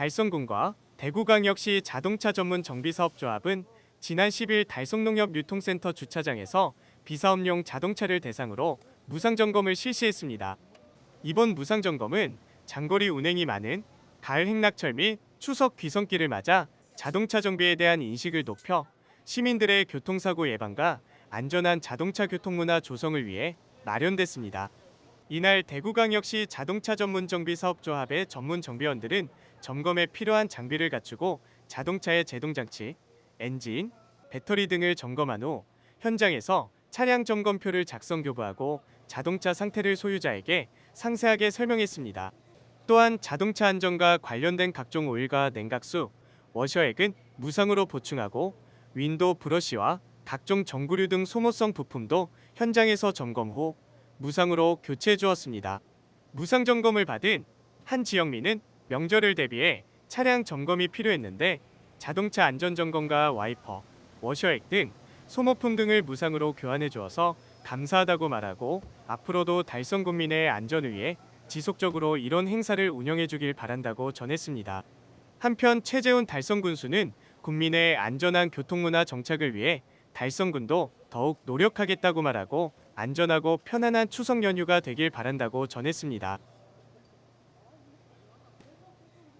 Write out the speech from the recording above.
달성군과 대구광역시 자동차 전문 정비사업조합은 지난 10일 달성농협 유통센터 주차장에서 비사업용 자동차를 대상으로 무상 점검을 실시했습니다. 이번 무상 점검은 장거리 운행이 많은 가을 행락철 및 추석 귀성길을 맞아 자동차 정비에 대한 인식을 높여 시민들의 교통사고 예방과 안전한 자동차 교통 문화 조성을 위해 마련됐습니다. 이날 대구광역시 자동차 전문 정비 사업 조합의 전문 정비원들은 점검에 필요한 장비를 갖추고 자동차의 제동 장치, 엔진, 배터리 등을 점검한 후 현장에서 차량 점검표를 작성 교부하고 자동차 상태를 소유자에게 상세하게 설명했습니다. 또한 자동차 안전과 관련된 각종 오일과 냉각수, 워셔액은 무상으로 보충하고 윈도 브러쉬와 각종 전구류 등 소모성 부품도 현장에서 점검 후 무상으로 교체해 주었습니다. 무상 점검을 받은 한 지영민은 명절을 대비해 차량 점검이 필요했는데 자동차 안전 점검과 와이퍼, 워셔액 등 소모품 등을 무상으로 교환해 주어서 감사하다고 말하고 앞으로도 달성 국민의 안전을 위해 지속적으로 이런 행사를 운영해 주길 바란다고 전했습니다. 한편 최재훈 달성 군수는 국민의 안전한 교통문화 정착을 위해 달성군도 더욱 노력하겠다고 말하고 안전하고 편안한 추석 연휴가 되길 바란다고 전했습니다.